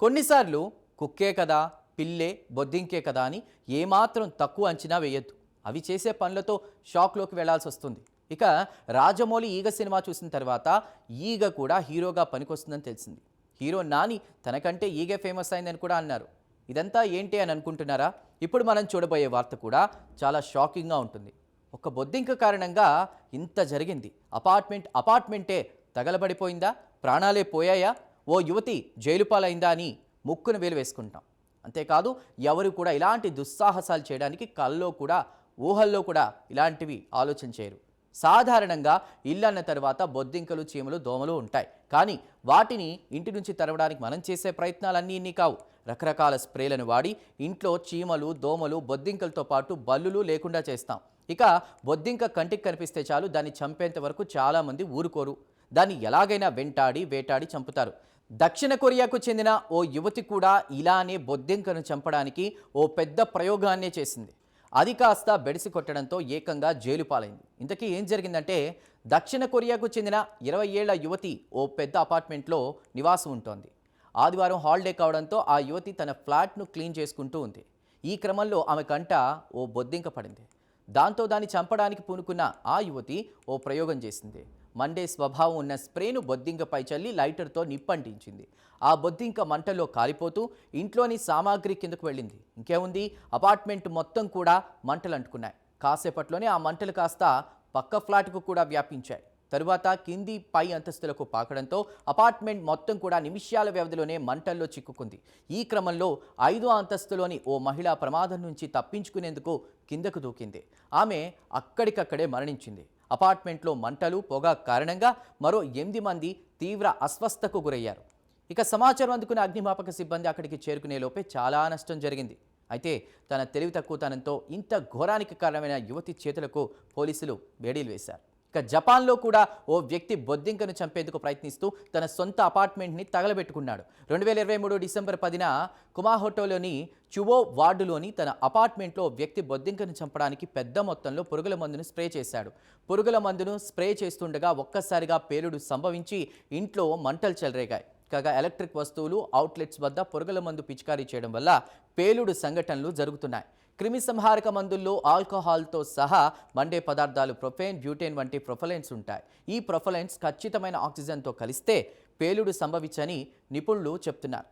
కొన్నిసార్లు కుక్కే కదా పిల్లే బొద్దింకే కదా అని ఏమాత్రం తక్కువ అంచనా వేయొద్దు. అవి చేసే పనులతో షాక్లోకి వెళ్ళాల్సి వస్తుంది. ఇక రాజమౌళి ఈగ సినిమా చూసిన తర్వాత ఈగ కూడా హీరోగా పనికొస్తుందని తెలిసింది. హీరో నాని తనకంటే ఈగే ఫేమస్ అయిందని కూడా అన్నారు. ఇదంతా ఏంటి అని అనుకుంటున్నారా? ఇప్పుడు మనం చూడబోయే వార్త కూడా చాలా షాకింగ్గా ఉంటుంది. ఒక బొద్దింక కారణంగా ఇంత జరిగింది. అపార్ట్మెంట్ అపార్ట్మెంటే తగలబడిపోయిందా? ప్రాణాలే పోయాయా? ఓ యువతి జైలు పాలైందా అని ముక్కును వేలు వేసుకుంటాం. అంతేకాదు ఎవరు కూడా ఇలాంటి దుస్సాహసాలు చేయడానికి కల్లో కూడా ఊహల్లో కూడా ఇలాంటివి ఆలోచన చేయరు. సాధారణంగా ఇల్లు అన్న తర్వాత బొద్దింకలు చీమలు దోమలు ఉంటాయి. కానీ వాటిని ఇంటి నుంచి తరవడానికి మనం చేసే ప్రయత్నాలన్నీ ఇన్ని కావు. రకరకాల స్ప్రేలను వాడి ఇంట్లో చీమలు దోమలు బొద్దింకలతో పాటు బల్లులు లేకుండా చేస్తాం. ఇక బొద్దింక కంటికి కనిపిస్తే చాలు దాన్ని చంపేంత వరకు చాలామంది ఊరుకోరు. దాన్ని ఎలాగైనా వెంటాడి వేటాడి చంపుతారు. దక్షిణ కొరియాకు చెందిన ఓ యువతి కూడా ఇలానే బొద్దింకను చంపడానికి ఓ పెద్ద ప్రయోగాన్నే చేసింది. అది కాస్త బెడిసి కొట్టడంతో ఏకంగా జైలు పాలైంది. ఇంతకీ ఏం జరిగిందంటే దక్షిణ కొరియాకు చెందిన ఇరవై ఏళ్ళ యువతి ఓ పెద్ద అపార్ట్మెంట్లో నివాసం ఉంటోంది. ఆదివారం హాలిడే కావడంతో ఆ యువతి తన ఫ్లాట్ను క్లీన్ చేసుకుంటూ ఉంది. ఈ క్రమంలో ఆమె కంట ఓ బొద్దింక పడింది. దాంతో దాన్ని చంపడానికి పూనుకున్న ఆ యువతి ఓ ప్రయోగం చేసింది. మండే స్వభావం ఉన్న స్ప్రేను బొద్దింకపై చల్లి లైటర్తో నిప్పంటించింది. ఆ బొద్దింక మంటల్లో కాలిపోతూ ఇంట్లోని సామాగ్రి కిందకు వెళ్ళింది. ఇంకేముంది? అపార్ట్మెంట్ మొత్తం కూడా మంటలు అంటుకున్నాయి కాసేపట్లోనే ఆ మంటలు కాస్త పక్క ఫ్లాట్కు కూడా వ్యాపించాయి. తరువాత కింది పై అంతస్తులకు పాకడంతో అపార్ట్మెంట్ మొత్తం కూడా నిమిషాల వ్యవధిలోనే మంటల్లో చిక్కుకుంది. ఈ క్రమంలో ఐదో అంతస్తులోని ఓ మహిళ ప్రమాదం నుంచి తప్పించుకునేందుకు కిందకు దూకింది. ఆమె అక్కడికక్కడే మరణించింది. అపార్ట్మెంట్లో మంటలు పొగ కారణంగా మరో ఎనిమిది మంది తీవ్ర అస్వస్థకు గురయ్యారు. ఇక సమాచారం అందుకున్న అగ్నిమాపక సిబ్బంది అక్కడికి చేరుకునే లోపే చాలా నష్టం జరిగింది. అయితే తన తెలివి తక్కువతనంతో ఇంత ఘోరానికి కారణమైన యువతి చేతులకు పోలీసులు వేడీలు వేశారు. ఇక జపాన్లో కూడా ఓ వ్యక్తి బొద్దింకను చంపేందుకు ప్రయత్నిస్తూ తన సొంత అపార్ట్మెంట్ని తగలబెట్టుకున్నాడు. రెండు వేల ఇరవై మూడు డిసెంబర్ పదిన కుమాహోటోలోని చువో వార్డులోని తన అపార్ట్మెంట్లో వ్యక్తి బొద్దింకను చంపడానికి పెద్ద మొత్తంలో పురుగుల మందును స్ప్రే చేశాడు. పురుగుల మందును స్ప్రే చేస్తుండగా ఒక్కసారిగా పేలుడు సంభవించి ఇంట్లో మంటలు చెలరేగాయి. కాగా ఎలక్ట్రిక్ వస్తువులు అవుట్లెట్స్ వద్ద పురుగుల మందు పిచికారీ చేయడం వల్ల పేలుడు సంఘటనలు జరుగుతున్నాయి. క్రిమి సంహారక మందుల్లో ఆల్కహాల్తో సహా మండే పదార్థాలు ప్రొఫెన్ బ్యూటేన్ వంటి ప్రొఫలెన్స్ ఉంటాయి. ఈ ప్రొఫలెన్స్ ఖచ్చితమైన ఆక్సిజన్తో కలిస్తే పేలుడు సంభవించని నిపుణులు చెప్తున్నారు.